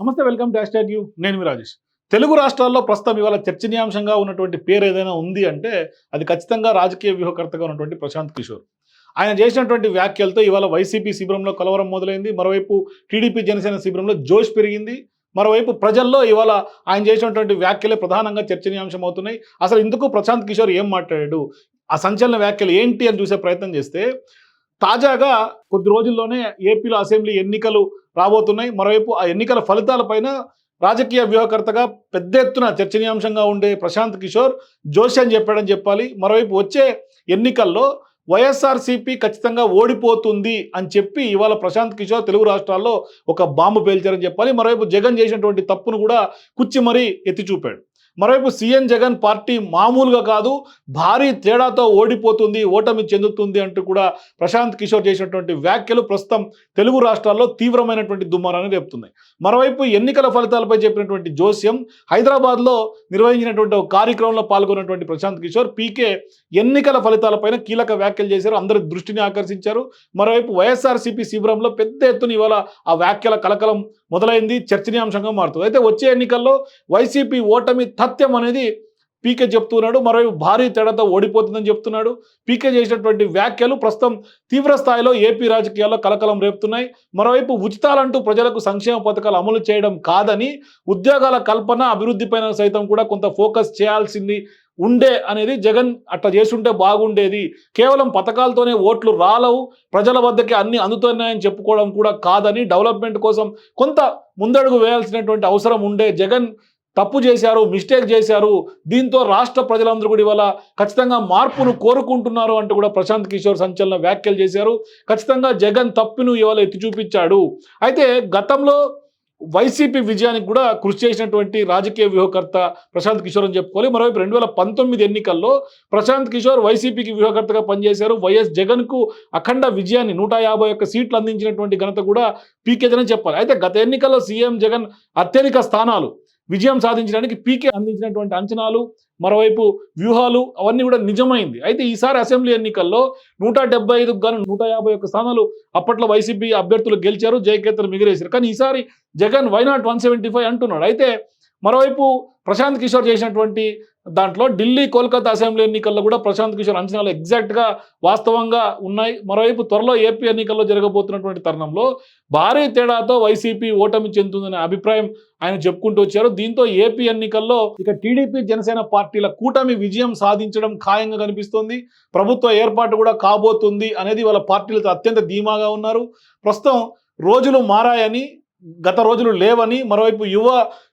నమస్తే welcome dash tag you. నేను మీ రాజేష్. తెలుగు రాష్ట్రాల్లో ప్రస్తుతం ఇవాళ చర్చనీయాంశంగా ఉన్నటువంటి పేరు ఏదైనా ఉంది అంటే అది ఖచ్చితంగా రాజకీయ వ్యూహకర్తగా ఉన్నటువంటి ప్రశాంత్ కిషోర్. ఆయన చేసినటువంటి వ్యాఖ్యలతో ఇవాళ వైసీపీ శిబిరంలో కలవరం మొదలైంది. మరోవైపు టీడీపీ జనసేన శిబిరంలో జోష్ పెరిగింది. మరోవైపు ప్రజల్లో ఇవాళ ఆయన చేసినటువంటి వ్యాఖ్యలే ప్రధానంగా చర్చనీయాంశం అవుతున్నాయి. అసలు ఇందుకు ప్రశాంత్ కిషోర్ ఏం మాట్లాడాడు? ఆ సంచలన వ్యాఖ్యలు ఏంటి అని చూసే ప్రయత్నం చేస్తే తాజాగా కొద్ది రోజుల్లోనే ఏపీలో అసెంబ్లీ ఎన్నికలు రాబోతున్నాయి. మరోవైపు ఆ ఎన్నికల ఫలితాలపైన రాజకీయ వ్యూహకర్తగా పెద్ద ఎత్తున చర్చనీయాంశంగా ఉండే ప్రశాంత్ కిషోర్ జోషి అని చెప్పాడని చెప్పాలి. మరోవైపు వచ్చే ఎన్నికల్లో వైఎస్ఆర్సీపీ ఖచ్చితంగా ఓడిపోతుంది అని చెప్పి ఇవాళ ప్రశాంత్ కిషోర్ తెలుగు రాష్ట్రాల్లో ఒక బాంబు పేల్చారని చెప్పాలి. మరోవైపు జగన్ చేసినటువంటి తప్పును కూడా కుచ్చి మరీ ఎత్తి చూపాడు. మరోవైపు సీఎం జగన్ పార్టీ మామూలుగా కాదు భారీ తేడాతో ఓడిపోతుంది ఓటమి చెందుతుంది అంటూ కూడా ప్రశాంత్ కిషోర్ చేసినటువంటి వ్యాఖ్యలు ప్రస్తుతం తెలుగు రాష్ట్రాల్లో తీవ్రమైనటువంటి దుమారాన్ని రేపుతున్నాయి. మరోవైపు ఎన్నికల ఫలితాలపై చెప్పినటువంటి జోస్యం హైదరాబాద్లో నిర్వహించినటువంటి ఒక కార్యక్రమంలో పాల్గొన్నటువంటి ప్రశాంత్ కిషోర్ పీకే ఎన్నికల ఫలితాలపైన కీలక వ్యాఖ్యలు చేశారు అందరి దృష్టిని ఆకర్షించారు. మరోవైపు వైఎస్ఆర్సీపీ శిబిరంలో పెద్ద ఎత్తున ఇవాళ ఆ వ్యాఖ్యల కలకలం మొదలైంది చర్చనీయాంశంగా మారుతుంది. అయితే వచ్చే ఎన్నికల్లో వైసీపీ ఓటమి తథ్యం అనేది పీకే చెప్తున్నాడు. మరోవైపు భారీ తేడాతో ఓడిపోతుందని చెప్తున్నాడు. పీకే చేసినటువంటి వ్యాఖ్యలు ప్రస్తుతం తీవ్ర స్థాయిలో ఏపీ రాజకీయాల్లో కలకలం రేపుతున్నాయి. మరోవైపు ఉచితాలంటూ ప్రజలకు సంక్షేమ పథకాలు అమలు చేయడం కాదని ఉద్యోగాల కల్పన అభివృద్ధిపైన సైతం కూడా కొంత ఫోకస్ చేయాల్సింది ఉండే అనేది జగన్ అట్లా చేసుంటే బాగుండేది. కేవలం పథకాలతోనే ఓట్లు రాలవు. ప్రజల వద్దకి అన్ని అందుతున్నాయని చెప్పుకోవడం కూడా కాదని డెవలప్మెంట్ కోసం కొంత ముందడుగు వేయాల్సినటువంటి అవసరం ఉండే జగన్ తప్పు చేశారు మిస్టేక్ చేశారు దీంతో రాష్ట్ర ప్రజలందరూ కూడా ఇవాళ ఖచ్చితంగా మార్పును కోరుకుంటున్నారు అంటూ కూడా ప్రశాంత్ కిషోర్ సంచలన వ్యాఖ్యలు చేశారు. ఖచ్చితంగా జగన్ తప్పును ఇవాళ ఎత్తి చూపించాడు. అయితే గతంలో వైసీపీ విజయానికి కూడా కృషి చేసినటువంటి రాజకీయ వ్యూహకర్త ప్రశాంత్ కిషోర్ అని చెప్పుకోవాలి. మరోవైపు రెండు వేల పంతొమ్మిది ఎన్నికల్లో ప్రశాంత్ కిషోర్ వైసీపీకి వ్యూహకర్తగా పనిచేశారు. వైఎస్ జగన్కు అఖండ విజయాన్ని నూట యాభై ఒక్క సీట్లు అందించినటువంటి ఘనత కూడా పీకేదని చెప్పాలి. అయితే గత ఎన్నికల్లో సీఎం జగన్ అత్యధిక స్థానాలు విజయం సాధించడానికి పీకే అందించినటువంటి అంచనాలు మరోవైపు వ్యూహాలు అవన్నీ కూడా నిజమైంది. అయితే ఈసారి అసెంబ్లీ ఎన్నికల్లో నూట డెబ్బై ఐదుకు గాను నూట యాభై ఒక్క స్థానాలు అప్పట్లో వైసీపీ అభ్యర్థులు గెలిచారు జయకేతలు మిగిలేశారు. కానీ ఈసారి Jagan why not one seventy five అంటున్నాడు. అయితే మరోవైపు ప్రశాంత్ కిషోర్ చేసినటువంటి దాంట్లో ఢిల్లీ కోల్కతా అసెంబ్లీ ఎన్నికల్లో కూడా ప్రశాంత్ కిషోర్ అంచనాలు ఎగ్జాక్ట్గా వాస్తవంగా ఉన్నాయి. మరోవైపు త్వరలో ఏపీ ఎన్నికల్లో జరగబోతున్నటువంటి తరుణంలో భారీ తేడాతో వైసీపీ ఓటమి చెందుతుందనే అభిప్రాయం ఆయన చెప్పుకుంటూ వచ్చారు. దీంతో ఏపీ ఎన్నికల్లో ఇక టీడీపీ జనసేన పార్టీల కూటమి విజయం సాధించడం ఖాయంగా కనిపిస్తోంది. ప్రభుత్వ ఏర్పాటు కూడా కాబోతుంది అనేది వాళ్ళ పార్టీలతో అత్యంత ధీమాగా ఉన్నారు. ప్రస్తుతం రోజులు మారాయని గత రోజులు లేవని మరోవైపు యువ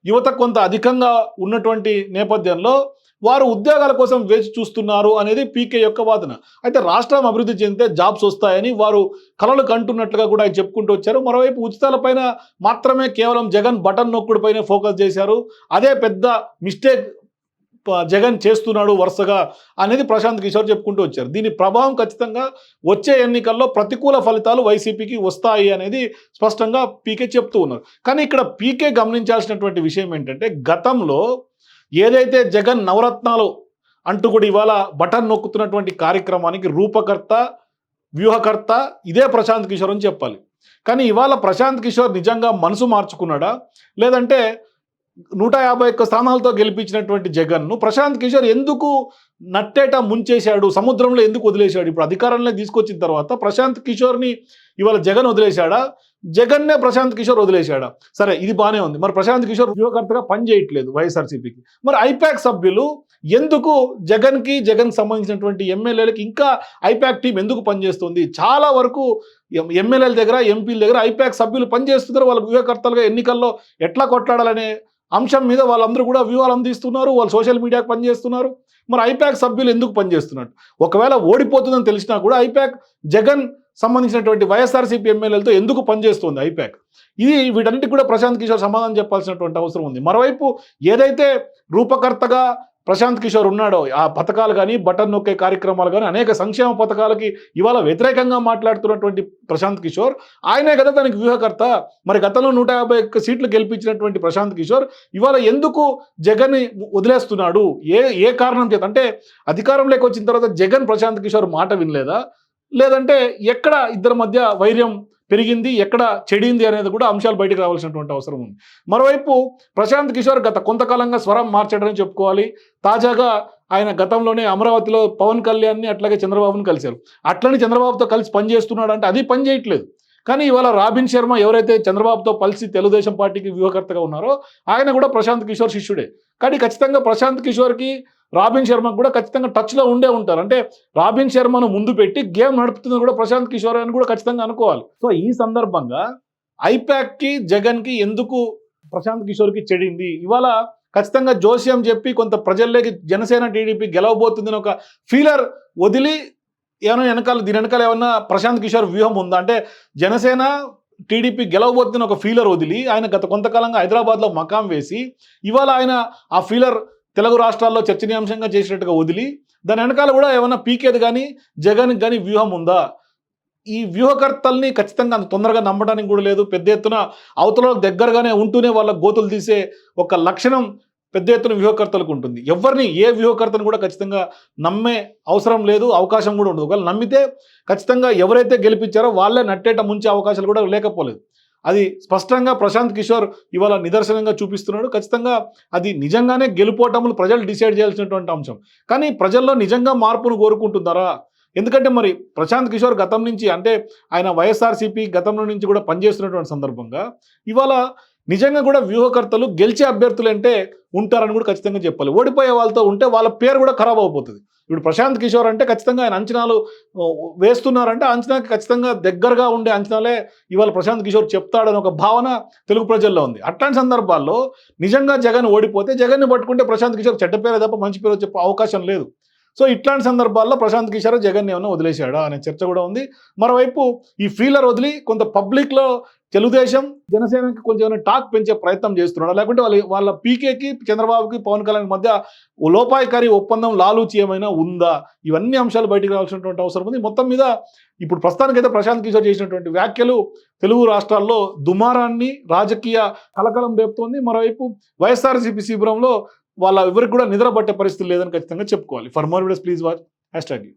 యువత కొంత అధికంగా ఉన్నటువంటి నేపథ్యంలో వారు ఉద్యోగాల కోసం వేచి చూస్తున్నారు అనేది పీకే యొక్క వాదన. అయితే రాష్ట్రం అభివృద్ధి చెందితే జాబ్స్ వస్తాయని వారు కలలు కంటున్నట్లుగా కూడా ఆయన చెప్పుకుంటూ వచ్చారు. మరోవైపు ఉచితాలపైన మాత్రమే కేవలం జగన్ బటన్ నొక్కుడుపైనే ఫోకస్ చేశారు. అదే పెద్ద మిస్టేక్ జగన్ చేస్తున్నాడు వరుసగా అనేది ప్రశాంత్ కిషోర్ చెప్పుకుంటూ వచ్చారు. దీని ప్రభావం ఖచ్చితంగా వచ్చే ఎన్నికల్లో ప్రతికూల ఫలితాలు వైసీపీకి వస్తాయి అనేది స్పష్టంగా పీకే చెప్తూ ఉన్నారు. కానీ ఇక్కడ పీకే గమనించాల్సినటువంటి విషయం ఏంటంటే గతంలో ఏదైతే జగన్ నవరత్నాలు అంటూ కూడా ఇవాళ బటన్ నొక్కుతున్నటువంటి కార్యక్రమానికి రూపకర్త వ్యూహకర్త ఇదే ప్రశాంత్ కిషోర్ అని చెప్పాలి. కానీ ఇవాళ ప్రశాంత్ కిషోర్ నిజంగా మనసు మార్చుకున్నాడా? లేదంటే నూట యాభై ఒక్క స్థానాలతో గెలిపించినటువంటి జగన్ను ప్రశాంత్ కిషోర్ ఎందుకు నట్టేట ముంచేశాడు? సముద్రంలో ఎందుకు వదిలేశాడు? ఇప్పుడు అధికారంలో తీసుకొచ్చిన తర్వాత ప్రశాంత్ కిషోర్ని ఇవాళ జగన్ వదిలేశాడా? జగన్నే ప్రశాంత్ కిషోర్ వదిలేశాడా? సరే ఇది బాగానే ఉంది. మరి ప్రశాంత్ కిషోర్ ఉద్యోగకర్తగా పనిచేయట్లేదు వైఎస్ఆర్సీపీకి. మరి ఐపాక్ సభ్యులు ఎందుకు జగన్కి జగన్ సంబంధించినటువంటి ఎమ్మెల్యేలకి ఇంకా ఐపాక్ టీం ఎందుకు పనిచేస్తుంది? చాలా వరకు ఎమ్మెల్యేల దగ్గర ఎంపీల దగ్గర ఐపాక్ సభ్యులు పనిచేస్తున్నారు. వాళ్ళ ఉద్యోగకర్తలుగా ఎన్నికల్లో ఎట్లా కొట్లాడాలనే అంశం మీద వాళ్ళందరూ కూడా వ్యూహాలు అందిస్తున్నారు వాళ్ళు సోషల్ మీడియాకి పనిచేస్తున్నారు. మరి ఐపాక్ సభ్యులు ఎందుకు పనిచేస్తున్నట్టు ఒకవేళ ఓడిపోతుందని తెలిసినా కూడా ఐపాక్ జగన్ సంబంధించినటువంటి వైఎస్ఆర్సీపీ ఎమ్మెల్యేలతో ఎందుకు పనిచేస్తుంది ఐపాక్? ఇది వీటన్నిటికి కూడా ప్రశాంత్ కిషోర్ సమాధానం చెప్పాల్సినటువంటి అవసరం ఉంది. మరోవైపు ఏదైతే రూపకర్తగా ప్రశాంత్ కిషోర్ ఉన్నాడో ఆ పథకాలు కానీ బటన్ నొక్కే కార్యక్రమాలు కానీ అనేక సంక్షేమ పథకాలకి ఇవాళ వ్యతిరేకంగా మాట్లాడుతున్నటువంటి ప్రశాంత్ కిషోర్ ఆయనే కదా దానికి వ్యూహకర్త. మరి గతంలో నూట యాభై ఒక్క సీట్లు గెలిపించినటువంటి ప్రశాంత్ కిషోర్ ఇవాళ ఎందుకు జగన్ని వదిలేస్తున్నాడు? ఏ ఏ కారణం చేత? అంటే అధికారంలోకి వచ్చిన తర్వాత జగన్ ప్రశాంత్ కిషోర్ మాట వినలేదా? లేదంటే ఎక్కడ ఇద్దరి మధ్య వైర్యం పెరిగింది ఎక్కడ చెడింది అనేది కూడా అంశాలు బయటకు రావాల్సినటువంటి అవసరం ఉంది. మరోవైపు ప్రశాంత్ కిషోర్ గత కొంతకాలంగా స్వరం మార్చాడని చెప్పుకోవాలి. తాజాగా ఆయన గతంలోనే అమరావతిలో పవన్ కళ్యాణ్ని అట్లాగే చంద్రబాబుని కలిశారు. అట్లని చంద్రబాబుతో కలిసి పనిచేస్తున్నాడు అంటే అది పని చేయట్లేదు. కానీ ఇవాళ రాబిన్ శర్మ ఎవరైతే చంద్రబాబుతో కలిసి తెలుగుదేశం పార్టీకి వ్యూహకర్తగా ఉన్నారో ఆయన కూడా ప్రశాంత్ కిషోర్ శిష్యుడే. కానీ ఖచ్చితంగా ప్రశాంత్ కిషోర్కి రాబిన్ శర్మకు కూడా ఖచ్చితంగా టచ్లో ఉండే ఉంటారు. అంటే రాబిన్ శర్మను ముందు పెట్టి గేమ్ నడుపుతుంది కూడా ప్రశాంత్ కిషోర్ అని కూడా ఖచ్చితంగా అనుకోవాలి. సో ఈ సందర్భంగా ఐపాక్కి జగన్కి ఎందుకు ప్రశాంత్ కిషోర్కి చెడింది? ఇవాళ ఖచ్చితంగా జోస్యం చెప్పి కొంత ప్రజల్లోకి జనసేన టీడీపీ గెలవబోతుందని ఒక ఫీలర్ వదిలి ఏమైనా వెనకాల దీని వెనకాల ఏమన్నా ప్రశాంత్ కిషోర్ వ్యూహం ఉందా? అంటే జనసేన టీడీపీ గెలవబోతుందని ఒక ఫీలర్ వదిలి ఆయన గత కొంతకాలంగా హైదరాబాద్లో మకాం వేసి ఇవాళ ఆయన ఆ ఫీలర్ తెలుగు రాష్ట్రాల్లో చర్చనీయాంశంగా చేసినట్టుగా వదిలి దాని వెనకాల కూడా ఏమైనా పీకేది కానీ జగన్కి కానీ వ్యూహం ఉందా? ఈ వ్యూహకర్తల్ని ఖచ్చితంగా అంత తొందరగా నమ్మడానికి కూడా లేదు. పెద్ద ఎత్తున అవతల దగ్గరగానే ఉంటూనే వాళ్ళ గోతులు తీసే ఒక లక్షణం పెద్ద ఎత్తున వ్యూహకర్తలకు ఉంటుంది. ఎవరిని ఏ వ్యూహకర్తను కూడా ఖచ్చితంగా నమ్మే అవసరం లేదు అవకాశం కూడా ఉండదు. ఒకవేళ నమ్మితే ఖచ్చితంగా ఎవరైతే గెలిపించారో వాళ్ళే నట్టేట ముంచే అవకాశాలు కూడా లేకపోలేదు. అది స్పష్టంగా ప్రశాంత్ కిషోర్ ఇవాళ నిదర్శనంగా చూపిస్తున్నాడు. ఖచ్చితంగా అది నిజంగానే గెలుపోటములు ప్రజలు డిసైడ్ చేయాల్సినటువంటి అంశం. కానీ ప్రజల్లో నిజంగా మార్పును కోరుకుంటున్నారా? ఎందుకంటే మరి ప్రశాంత్ కిషోర్ గతం నుంచి అంటే ఆయన వైఎస్ఆర్సీపీ గతంలో నుంచి కూడా పనిచేస్తున్నటువంటి సందర్భంగా ఇవాళ నిజంగా కూడా వ్యూహకర్తలు గెలిచే అభ్యర్థులు అంటే ఉంటారని కూడా ఖచ్చితంగా చెప్పాలి. ఓడిపోయే వాళ్ళతో ఉంటే వాళ్ళ పేరు కూడా ఖరాబ్ అయిపోతుంది. ఇప్పుడు ప్రశాంత్ కిషోర్ అంటే ఖచ్చితంగా ఆయన అంచనాలు వేస్తున్నారంటే ఆ అంచనాకి ఖచ్చితంగా దగ్గరగా ఉండే అంచనాలే ఇవాళ ప్రశాంత్ కిషోర్ చెప్తాడని ఒక భావన తెలుగు ప్రజల్లో ఉంది. అట్లాంటి సందర్భాల్లో నిజంగా జగన్ ఓడిపోతే జగన్ని పట్టుకుంటే ప్రశాంత్ కిషోర్ చెడ్డ పేరు తప్ప మంచి పేరు చెప్పే అవకాశం లేదు. సో ఇట్లాంటి సందర్భాల్లో ప్రశాంత్ కిషోర్ జగన్ ఏమైనా వదిలేశాడా అనే చర్చ కూడా ఉంది. మరోవైపు ఈ ఫీలర్ వదిలి కొంత పబ్లిక్లో తెలుగుదేశం జనసేనకి కొంచెం టాక్ పెంచే ప్రయత్నం చేస్తున్నాడు? లేకుంటే వాళ్ళ వాళ్ళ పీకేకి చంద్రబాబుకి పవన్ కళ్యాణ్ మధ్య లోపాయకారి ఒప్పందం లాలూచి ఏమైనా ఉందా? ఇవన్నీ అంశాలు బయటకు రావాల్సినటువంటి అవసరం ఉంది. మొత్తం మీద ఇప్పుడు ప్రస్తుతానికైతే ప్రశాంత్ కిషోర్ చేసినటువంటి వ్యాఖ్యలు తెలుగు రాష్ట్రాల్లో దుమారాన్ని రాజకీయ కలకలం రేపుతోంది. మరోవైపు వైఎస్ఆర్సీపీ శిబిరంలో వాళ్ళ ఎవరికి కూడా నిద్ర పట్టే పరిస్థితి లేదని ఖచ్చితంగా చెప్పుకోవాలి. For more videos please watch hashtag